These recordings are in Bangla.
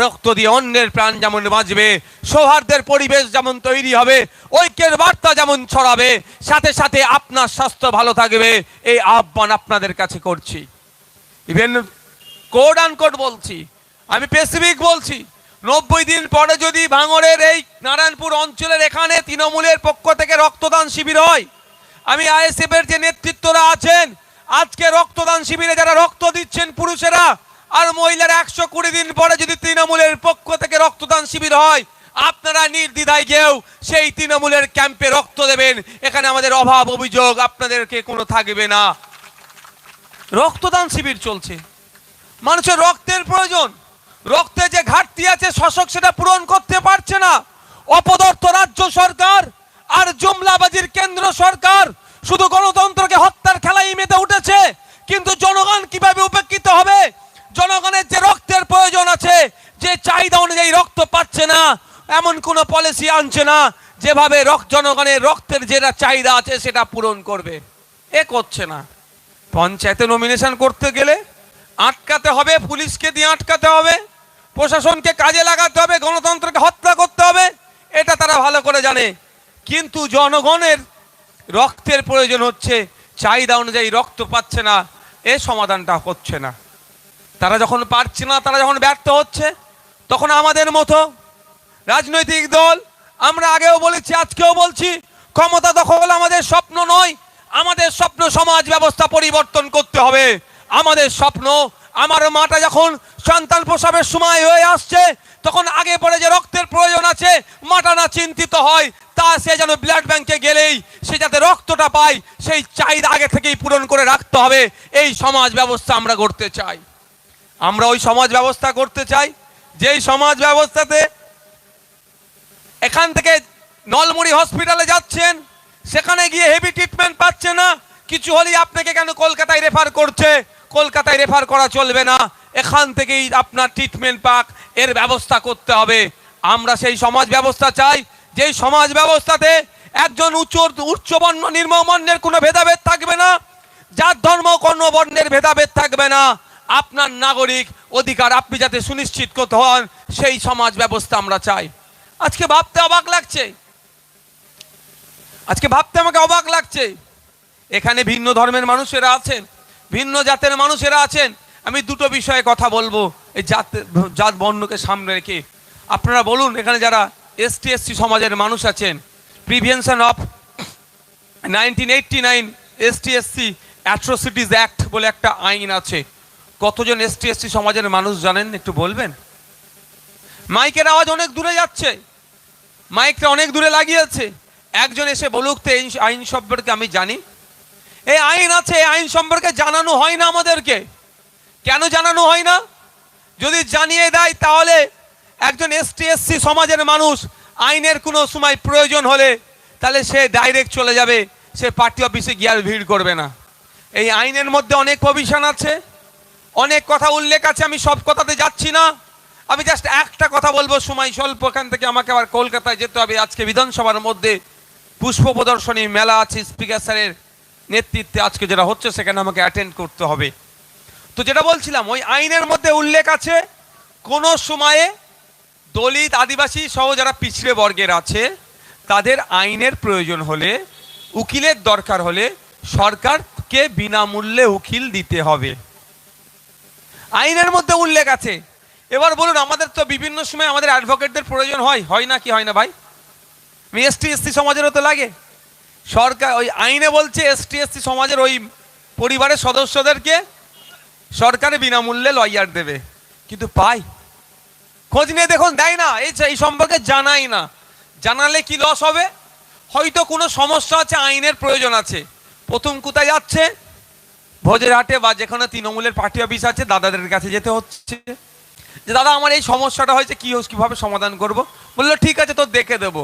রক্ত দিয়ে অন্যের প্রাণ যেমন বাঁচবে, সৌহার্দ্যের পরিবেশ যেমন তৈরি হবে, ঐক্যের বার্তা যেমন ছড়াবে, সাথে সাথে আপনার স্বাস্থ্য ভালো থাকবে। এই আহ্বান আপনাদের কাছে করছি। ইভেন কোড আন কোড বলছি। আমি স্পেসিফিক বলছি। নব্বই দিন পরে যদি ভাঙড়ের এই নারায়ণপুর অঞ্চলের এখানে তৃণমূলের পক্ষ থেকে রক্তদান শিবির হয়, আমি আইএসএফ এর যে নেতৃত্বরা আছেন, আজকে রক্তদান শিবিরে যারা রক্ত দিচ্ছেন পুরুষেরা আর মহিলারা একশো কুড়ি দিন পরে যদি তৃণমূলের পক্ষ থেকে রক্তদান শিবির হয়, আপনারা নির্দ্বিধায় গিয়েও সেই তৃণমূলের ক্যাম্পে রক্ত দেবেন। এখানে আমাদের অভাব অভিযোগ আপনাদেরকে কোনো থাকবে না। রক্তদান শিবির চলছে। মানুষের রক্তের প্রয়োজন। রক্তে যে ঘাটতি আছে, শাসক সেটা পূরণ করতে পারছে না। অপদর্থ রাজ্য সরকার আর জুমলাবাজির কেন্দ্র সরকার শুধু গণতন্ত্রকে হত্যার খেলায় মেতে উঠেছে, কিন্তু জনগণ কীভাবে উপেক্ষিত হবে জনগণের যে রক্তের প্রয়োজন আছে যে চাহিদা অনুযায়ী রক্ত পাচ্ছে না এমন কোনো না যেভাবে রক্ত জনগণের রক্তের যেটা চাহিদা আছে সেটা পূরণ করবে। এ করছে না। পঞ্চায়েতে নমিনেশন করতে গেলে আটকাতে হবে, পুলিশকে দিয়ে আটকাতে হবে, প্রশাসনকে কাজে লাগাতে হবে, গণতন্ত্রকে হত্যা করতে হবে, এটা তারা ভালো করে জানে। কিন্তু জনগণের রক্তের প্রয়োজন হচ্ছে, চাহিদা অনুযায়ী রক্ত পাচ্ছে না, এ সমাধানটা হচ্ছে না। তারা যখন পারছে না, তারা যখন ব্যর্থ হচ্ছে, তখন আমাদের মতো রাজনৈতিক দল আমরা আগেও বলেছি, আজকেও বলছি, ক্ষমতা দখল আমাদের স্বপ্ন নয়, আমাদের স্বপ্ন সমাজ ব্যবস্থা পরিবর্তন করতে হবে। আমাদের স্বপ্ন, আমার মাটা যখন সন্তান প্রসবের সময় হয়ে আসছে, তখন আগে পরে যে রক্তের প্রয়োজন আছে, মাটা না চিন্তিত হয়, তা সে যেন ব্লাড ব্যাংকে গেলেই সে যাতে রক্তটা পায়, সেই চাহিদা আগে থেকেই পূরণ করে রাখতে হবে। এই সমাজ ব্যবস্থা আমরা গড়তে চাই। আমরা ওই সমাজ ব্যবস্থা করতে চাই, যেই সমাজ ব্যবস্থাতে এখান থেকে নলমুড়ি হসপিটালে যাচ্ছেন, সেখানে গিয়ে হেভি ট্রিটমেন্ট পাচ্ছে না। কিছু হলেই আপনাকে কেন কলকাতায় রেফার করছে? কলকাতায় রেফার করা চলবে না। এখান থেকেই আপনার ট্রিটমেন্ট পাক, এর ব্যবস্থা করতে হবে। আমরা সেই সমাজ ব্যবস্থা চাই, যেই সমাজ ব্যবস্থাতে একজন উচ্চ উচ্চবর্ণ নির্মবর্ণের কোনো ভেদাভেদ থাকবে না, যার ধর্ম কোনো বর্ণের ভেদাভেদ থাকবে না। আপনার নাগরিক অধিকার আপনি যাতে সুনিশ্চিত করতে হন, সেই সমাজ ব্যবস্থা আমরা চাই। আজকে ভাবতে অবাক লাগছে। আজকে ভাবতে আমাকে অবাক লাগছে। এখানে ভিন্ন ধর্মের মানুষেরা আছেন, ভিন্ন জাতের মানুষেরা আছেন। আমি দুটো বিষয়ে কথা বলব, এই জাত জাত বর্ণকে সামনে রেখে। আপনারা বলুন, এখানে যারা এসটি, এসসি সমাজের মানুষ আছেন prevention of nineteen eighty nine ST, SC atrocities act বলে একটা আইন আছে। কতজন এসটি, এসসি সমাজের মানুষ জানেন, একটু বলবেন? মাইকের আওয়াজ অনেক দূরে যাচ্ছে। মাইকটা অনেক দূরে লাগিয়েছে। একজন এসে বলুক তো, এই আইন সম্পর্কে আমি জানি। এই আইন আছে, এই আইন সম্পর্কে জানানো হয় না আমাদেরকে। কেন জানানো হয় না? যদি জানিয়ে দেয় তাহলে একজন এসটি, এসসি সমাজের মানুষ আইনের কোনো সময় প্রয়োজন হলে তাহলে সে ডাইরেক্ট চলে যাবে, সে পার্টি অফিসে গিয়ে আর ভিড় করবে না। এই আইনের মধ্যে অনেক প্রভিশন আছে। অনেক কথা উল্লেখ আছে, আমি সব কথাতে যাচ্ছি না। আমি জাস্ট একটা কথা বলব সময় স্বল্প এখান থেকে আমাকে আবার কলকাতায় যেতে হবে। আজকে বিধানসভার মধ্যে পুষ্প প্রদর্শনী মেলা আছে, স্পিকার স্যারের নেতৃত্বে আজকে যেটা হচ্ছে সেখানে আমাকে অ্যাটেন্ড করতে হবে। তো যেটা বলছিলাম, ওই আইনের মধ্যে উল্লেখ আছে, কোনো সময়ে দলিত আদিবাসী সহ যারা পিছড়ে বর্গের আছে, তাদের আইনের প্রয়োজন হলে, উকিলের দরকার হলে সরকারকে বিনামূল্যে উকিল দিতে হবে। আইনের মধ্যে উল্লেখ আছে এবার বলুন, আমাদের তো বিভিন্ন সময় আমাদের অ্যাডভোকেটদের প্রয়োজন হয়। হয় না কি হয় না ভাই? এসটি, এসসি সমাজেরও তো লাগে। সরকার ওই আইনে বলছে এসটি, এসসি সমাজের ওই পরিবারের সদস্যদেরকে সরকারে বিনামূল্যে লয়ার দেবে। কিন্তু পাই খোঁজ নিয়ে দেখুন, দেয় না। এই এই সম্পর্কে জানাই না। জানালে কি লস হবে? হয়তো কোনো সমস্যা আছে, আইনের প্রয়োজন আছে। প্রথম কোথায় যাচ্ছে? ভোজের হাটে বা যেখানে তৃণমূলের পার্টি অফিস আছে, দাদাদের কাছে যেতে হচ্ছে। যে, দাদা, আমার এই সমস্যাটা হয়েছে, কি কীভাবে সমাধান করব? বলল, ঠিক আছে তোর দেখে দেব।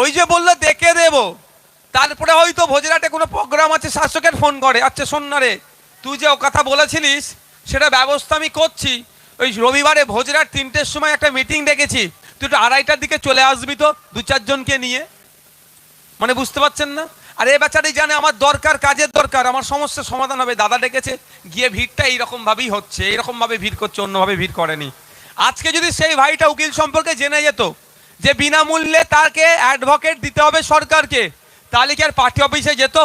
ওই যে বলল, দেখে দেব। তারপরে হয়তো ভোজরাটে কোনো প্রোগ্রাম আছে, শাসকের ফোন করে আচ্ছা শোন না রে, তুই যে ও কথা বলেছিলিস, সেটা ব্যবস্থা আমি করছি। ওই রবিবারে ভোজরাট তিনটের সময় একটা মিটিং ডেকেছি, তুই একটু আড়াইটার দিকে চলে আসবি তো, দু চারজনকে নিয়ে। মানে বুঝতে পারছেন না? আর এ বেচারি জানে আমার দরকার, কাজের দরকার, আমার সমস্যার সমাধান হবে। দাদা ডেকেছে, গিয়ে ভিড়টা এইরকম ভাবেই হচ্ছে এইরকম ভাবে ভিড় করছে, অন্যভাবে ভিড় করেনি। আজকে যদি সেই ভাইটা উকিল সম্পর্কে জেনে যেত, যে বিনামূল্যে তাকে অ্যাডভোকেট দিতে হবে সরকারকে, তাহলে কি আর পার্টি অফিসে যেত?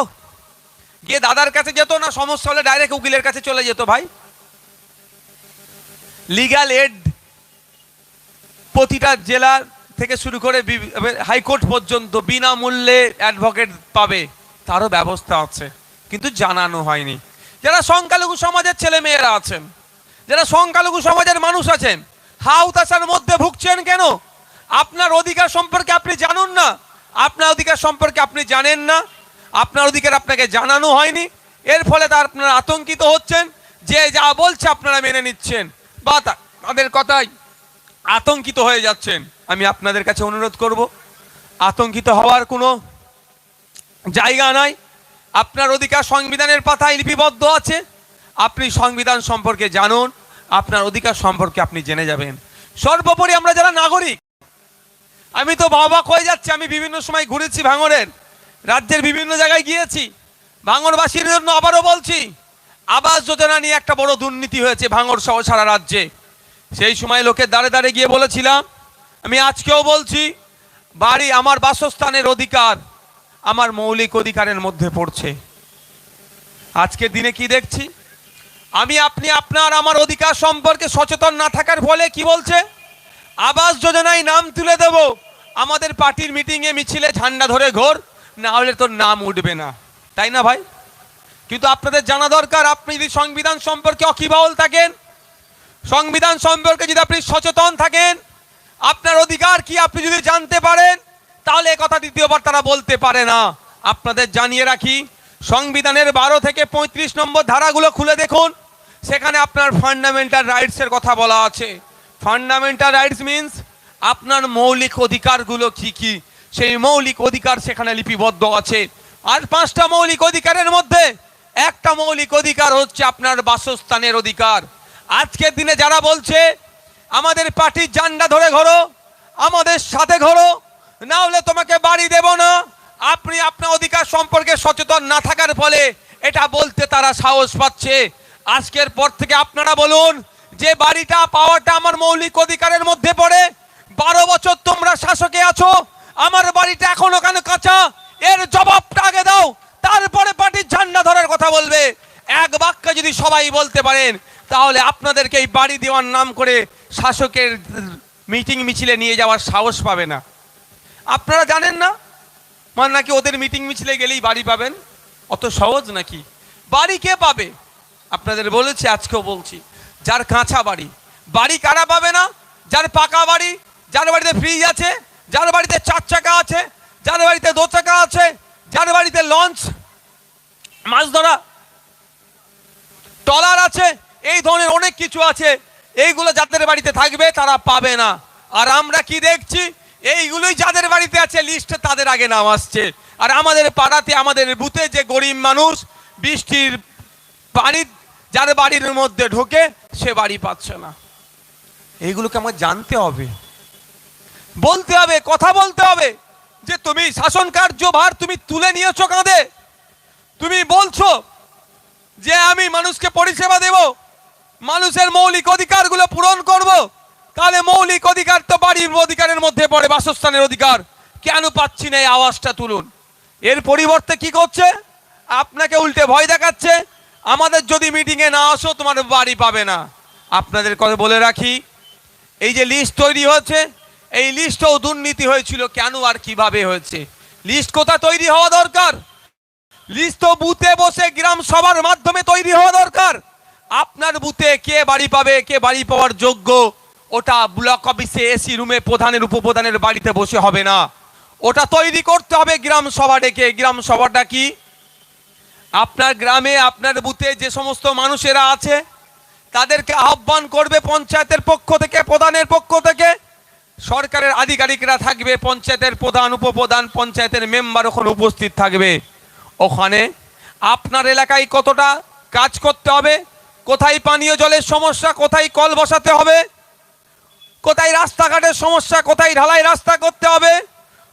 গিয়ে দাদার কাছে যেত না, সমস্যা হলে ডাইরেক্ট উকিলের কাছে চলে যেত ভাই। লিগ্যাল এড প্রতিটা জেলা থেকে শুরু করে হাইকোর্ট পর্যন্ত বিনামূল্যে অ্যাডভোকেট পাবে, তারও ব্যবস্থা আছে, কিন্তু জানানো হয়নি। যারা সংখ্যালঘু সমাজের ছেলে মেয়েরা আছেন, যারা সংখ্যালঘু সমাজের মানুষ আছেন হাউতাসার মধ্যে ভুগছেন কেন? আপনার অধিকার সম্পর্কে আপনি জানুন না, আপনার অধিকার সম্পর্কে আপনি জানেন না, আপনার অধিকার আপনাকে জানানো হয়নি, এর ফলে তার আপনারা আতঙ্কিত হচ্ছেন, যে যা বলছে আপনারা মেনে নিচ্ছেন, বা তাদের কথাই আতঙ্কিত হয়ে যাচ্ছেন। আমি আপনাদের কাছে অনুরোধ করব, আতঙ্কিত হওয়ার কোনো জায়গা নাই। আপনার অধিকার সংবিধানের পাতায় লিপিবদ্ধ আছে। আপনি সংবিধান সম্পর্কে জানুন, আপনার অধিকার সম্পর্কে আপনি জেনে যাবেন। সর্বোপরি আমরা যারা নাগরিক, আমি তো বাবা হয়ে যাচ্ছি, আমি বিভিন্ন সময় ঘুরেছি ভাঙরের রাজ্যের বিভিন্ন জায়গায় গিয়েছি। ভাঙরবাসীর জন্য আবারও বলছি, আবাস যোজনা নিয়ে একটা বড় দুর্নীতি হয়েছে ভাঙর সহ সারা রাজ্যে। সেই সময় লোকের দাঁড়ে দাঁড়ে গিয়ে বলেছিলাম, আমি আজকেও বলছি, বাড়ি আমার বাসস্থানের অধিকার, আমার মৌলিক অধিকারের মধ্যে পড়ছে। আজকের দিনে কি দেখছি? আমি, আপনি, আপনার, আমার অধিকার সম্পর্কে সচেতন না থাকার ফলে কি বলছে? আবাস যোজনায় নাম তুলে দেব, আমাদের পার্টির মিটিংয়ে মিছিলে ঝান্ডা ধরে ঘোর, না হলে তোর নাম উঠবে না। তাই না ভাই? কিন্তু আপনাদের জানা দরকার, আপনি যদি সংবিধান সম্পর্কে অকিবাহল থাকেন সংবিধান সম্পর্কে যদি আপনি সচেতন থাকেন, আপনার অধিকার কি আপনি যদি জানতে পারেন, তাহলে কথা দ্বিতীয়বার তারা বলতে পারে না। আপনাদের জানিয়ে রাখি, সংবিধানের বারো থেকে পঁয়ত্রিশ নম্বর ধারাগুলো খুলে দেখুন, সেখানে আপনার ফান্ডামেন্টাল রাইটসের কথা বলা আছে। ফান্ডামেন্টাল রাইটস মিন্স আপনার মৌলিক অধিকারগুলো কি কি, সেই মৌলিক অধিকার সেখানে লিপিবদ্ধ আছে। আর পাঁচটা মৌলিক অধিকারের মধ্যে একটা মৌলিক অধিকার হচ্ছে আপনার বাসস্থানের অধিকার। আজকের দিনে যারা বলছে, আমাদের পার্টির জান্ডা ধরে ঘোরো, আমাদের সাথে ঘোরো, না হলে তোমাকে বাড়ি দেব না। আপনি আপনার অধিকার সম্পর্কে সচেতন না থাকার ফলে এটা বলতে তারা সাহস পাচ্ছে। আজকের পর থেকে আপনারা বলুন, যে বাড়িটা পাওয়াটা আমার মৌলিক অধিকারের মধ্যে পড়ে, বারো বছর তোমরা শাসকে আছো, আমার বাড়িটা এখনও কেন কাঁচা? এর জবাবটা আগে দাও, তারপরে পার্টির ঝান্ডা ধরার কথা বলবে। এক বাক্যে যদি সবাই বলতে পারেন তাহলে আপনাদেরকে এই বাড়ি দেওয়ার নাম করে শাসকের মিটিং মিছিলে নিয়ে যাওয়ার সাহস পাবে না। আপনারা জানেন না? মানে নাকি ওদের মিটিং মিছিলে গেলেই বাড়ি পাবেন? অত সহজ নাকি? বাড়ি কে পাবে? আপনাদের বলেছি, আজকেও বলছি। যার কাঁচা বাড়ি। বাড়ি কারা পাবে না? যার পাকা বাড়ি, যার বাড়িতে ফ্রিজ আছে, যার বাড়িতে চার চাকা আছে, যার বাড়িতে দো চাকা আছে, যার বাড়িতে লঞ্চ মাছ ধরা টলার আছে এই ধরনের অনেক কিছু আছে, এইগুলো যাদের বাড়িতে থাকবে তারা পাবে না। আর আমরা কি দেখছি? এইগুলোই যাদের বাড়িতে আছে লিস্টে তাদের আগে নাম আসছে। আর আমাদের পাড়াতে, আমাদের বুথে যে গরিব মানুষ, বৃষ্টির পানি যার বাড়ির মধ্যে ঢোকে, সে বাড়ি পাচ্ছে না। এইগুলোকে আমার জানতে হবে। বলতে হবে, কথা বলতে হবে যে তুমি শাসন কার্যভার তুমি তুলে নিয়েছো কাঁধে। তুমি বলছো যে আমি মানুষকে পরিষেবা দেব মানুষের মৌলিক অধিকারগুলো পূরণ করব। তাহলে মৌলিক অধিকার তো বাড়ির অধিকারের মধ্যে পড়ে, বাসস্থানের অধিকার। কেন পাচ্ছি না এই আওয়াজটা তুলুন। এর পরিবর্তে কি করছে? আপনাকে উল্টে ভয় দেখাচ্ছে। আমাদের যদি মিটিংয়ে না আসো, তোমার বাড়ি পাবে না। আপনাদের কথা বলে রাখি। এই যে লিস্ট তৈরি হয়েছে, এই লিস্টও দুর্নীতি হয়েছিল। কেন আর কীভাবে হয়েছে? লিস্ট কোথায় তৈরি হওয়া দরকার? লিস্ট তো বুথে বসে গ্রাম সভার মাধ্যমে তৈরি হওয়া দরকার। আপনার বুথে কে বাড়ি পাবে, কে বাড়ি পাওয়ার যোগ্য? ওটা ব্লক অফিসে এসি রুমে প্রধানের, উপপ্রধানের বাড়িতে বসে হবে না। ওটা তৈরি করতে হবে গ্রাম সভা ডেকে। গ্রাম সভাটা কি? আপনার গ্রামে, আপনার বুথে যে সমস্ত মানুষেরা আছে, তাদেরকে আহ্বান করবে পঞ্চায়েতের পক্ষ থেকে, প্রধানের পক্ষ থেকে। সরকারের আধিকারিকরা থাকবে, পঞ্চায়েতের প্রধান, উপপ্রধান, পঞ্চায়েতের মেম্বার ওখানে উপস্থিত থাকবে। ওখানে আপনার এলাকায় কতটা কাজ করতে হবে কোথায় পানীয় জলের সমস্যা, কোথায় কল বসাতে হবে, কোথায় রাস্তাঘাটের সমস্যা, কোথায় ঢালাই রাস্তা করতে হবে,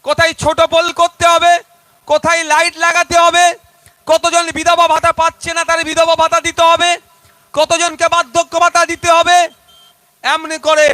কোথায় ছোট পোল করতে হবে, কোথায় লাইট লাগাতে হবে, কতজন বিধবা ভাতা পাচ্ছে না তার বিধবা ভাতা দিতে হবে, কতজনকে বার্ধক্য ভাতা দিতে হবে, এমনি করে